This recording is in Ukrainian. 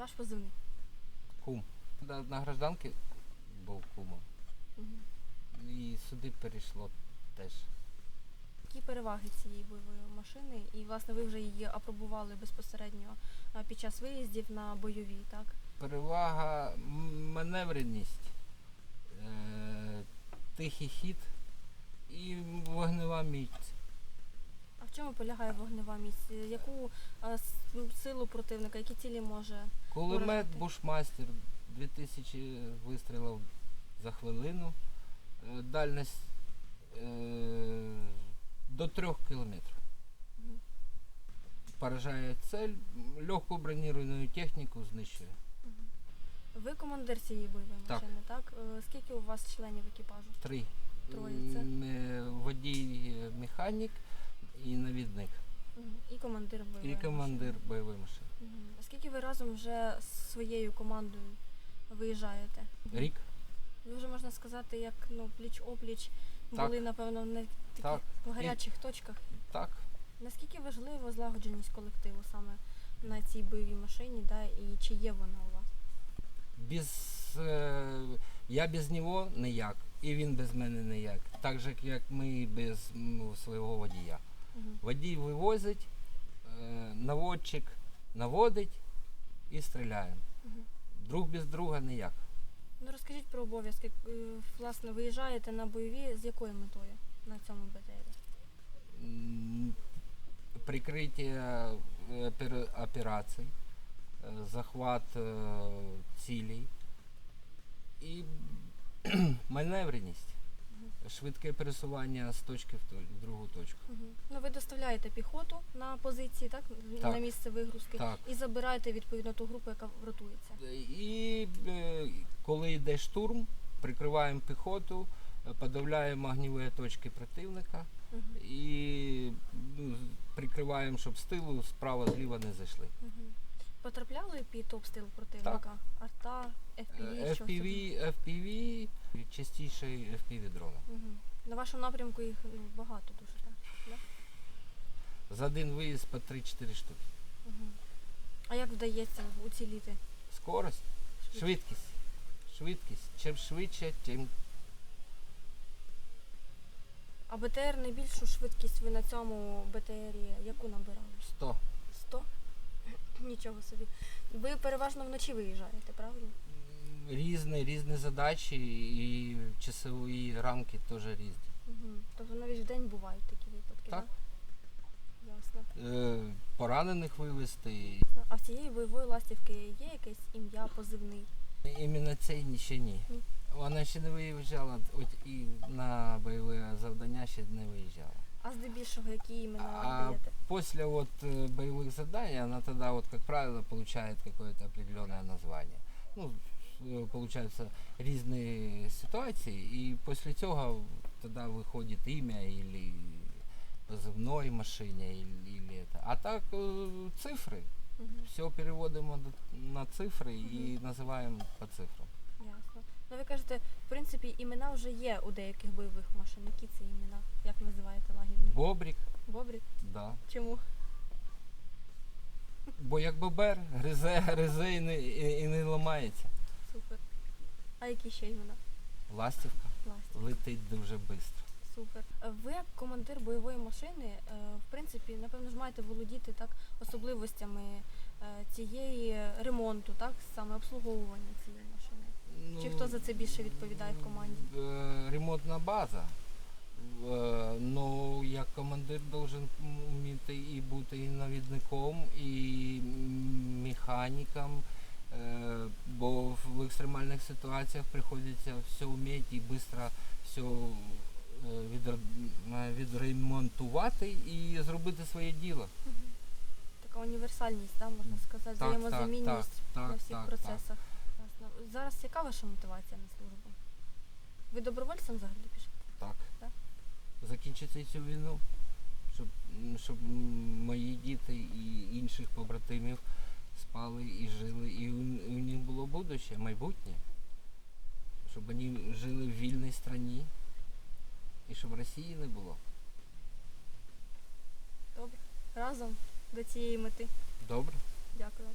Ваш позивний. Кум. На, на гражданки був кумом. Мгм. І сюди перейшло теж. Які переваги цієї бойової машини? І власне ви вже її апробували безпосередньо під час виїздів на бойові, так? Перевага маневреність, е, тихий хід і вогнева міць. А в чому полягає вогнева місць? Яку е, с- силу противника, які цілі може? Кулемет Вражати. Бушмастер 2000 вистрілів за хвилину. Е, Дальність е, до 3 кілометрів. Мгм. Поражає цель, легку броніровану техніку знищує. Ви командир цієї бойової Так. машини, так? Е, Скільки у вас членів екіпажу? Три. Троє це? М, е, Водій, е, механік і навідник. І командир бойової І командир машини. бойової машини. А Скільки ви разом вже з своєю командою виїжджаєте? Рік? Ви вже можна сказати, як ну пліч опліч Так. були, напевно, не таких Так. гарячих точках. Так. Наскільки важлива злагодженість колективу саме на цій бойовій машині, да, і чи є вона у вас? Без, е, я без нього ніяк, і він без мене ніяк. Так же, як ми без свого водія. Водій вивозить, е, наводчик наводить і стріляємо. Мгм. Друг без друга ніяк. Ну розкажіть про обов'язки. Е, Власне, виїжджаєте на бойові з якою метою на цьому БТРі? Прикриття е, операцій, захват цілей і маневреність. Швидке пересування з точки в другу точку. Мгм. Ну, ви доставляєте піхоту на позиції, так? Так. На місце вигрузки. Так. І забираєте відповідно ту групу, яка ротується. І е, коли йде штурм, прикриваємо піхоту, е, подавляємо огніві точки противника Мгм. і ну, з- прикриваємо, щоб з тилу справа зліва не зайшли. Потрапляли під обстріл противника? Арта, FPV, Е, що FPV, FPV, частіше FPV дрона. Угу. На вашому напрямку їх ну, багато дуже, так? Да? За один виїзд по 3-4 штуки. Угу. А як вдається уціліти? Скорость, швидкість. Швидкість. Чим швидше, тим А БТР найбільшу швидкість ви на цьому БТРі яку набирали? 100. 100? Нічого собі. Ви переважно вночі виїжджаєте, правильно? Різні, різні задачі і часові рамки теж різні. Угу. Тобто навіть в день бувають такі випадки, Так. Да? Ясно. Е, поранених вивезти. А в цієї бойової ластівки є якесь ім'я, позивний? Іменно цей ні, ще ні. Ні. Вона ще не виїжджала, от і на бойове завдання ще не виїжджала. А здебільшого які імена А даєте? после вот э, боевых заданий она тогда вот, как правило, получает какое-то определенное название. Ну, э, получаются різні ситуації, і після цього тоді виходить ім'я или позивної машині, или, или это. А так э, цифри. Угу. Все переводимо до- на цифри і називаємо по цифрам. Ну ви кажете, в принципі, імена вже є у деяких бойових машин. Які це імена? Як називаєте лагідні? Бобрик, Бобрик? да. Чому? Бо як бобер, гризе, гризе і не, і, і не ламається. Супер. А які ще імена? Ластівка Власне. летить дуже швидко. Супер. Ви як командир бойової машини, е, в принципі, напевно ж маєте володіти так особливостями е, цієї ремонту, так саме обслуговування цієї машини. Чи хто за це більше відповідає в команді? Е, Ремонтна база. Е, Ну, як командир должен вміти і бути і навідником, і механіком. Е, Бо в екстремальних ситуаціях приходиться все вміти і швидко все е, відр- відремонтувати і зробити своє діло. Така універсальність, так, можна сказати, Так, взаємозамінність так, так, на всіх так, процесах. Ясно. Зараз яка ваша мотивація на службу? Ви добровольцем взагалі пішли? Так. Так? Закінчити цю війну, щоб, щоб мої діти і інших побратимів спали і жили, і у, у них було будуще, майбутнє. Щоб вони жили в вільній країні і щоб Росії не було. Добре. Разом до цієї мети. Добре? Дякую.